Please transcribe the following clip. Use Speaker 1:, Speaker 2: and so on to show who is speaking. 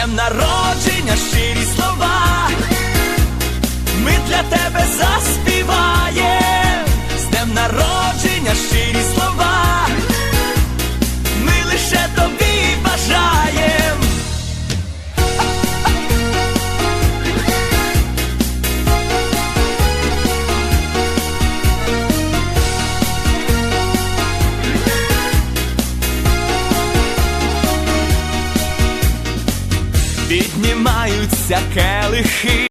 Speaker 1: днем народження щирі слова, Піднімаються келихи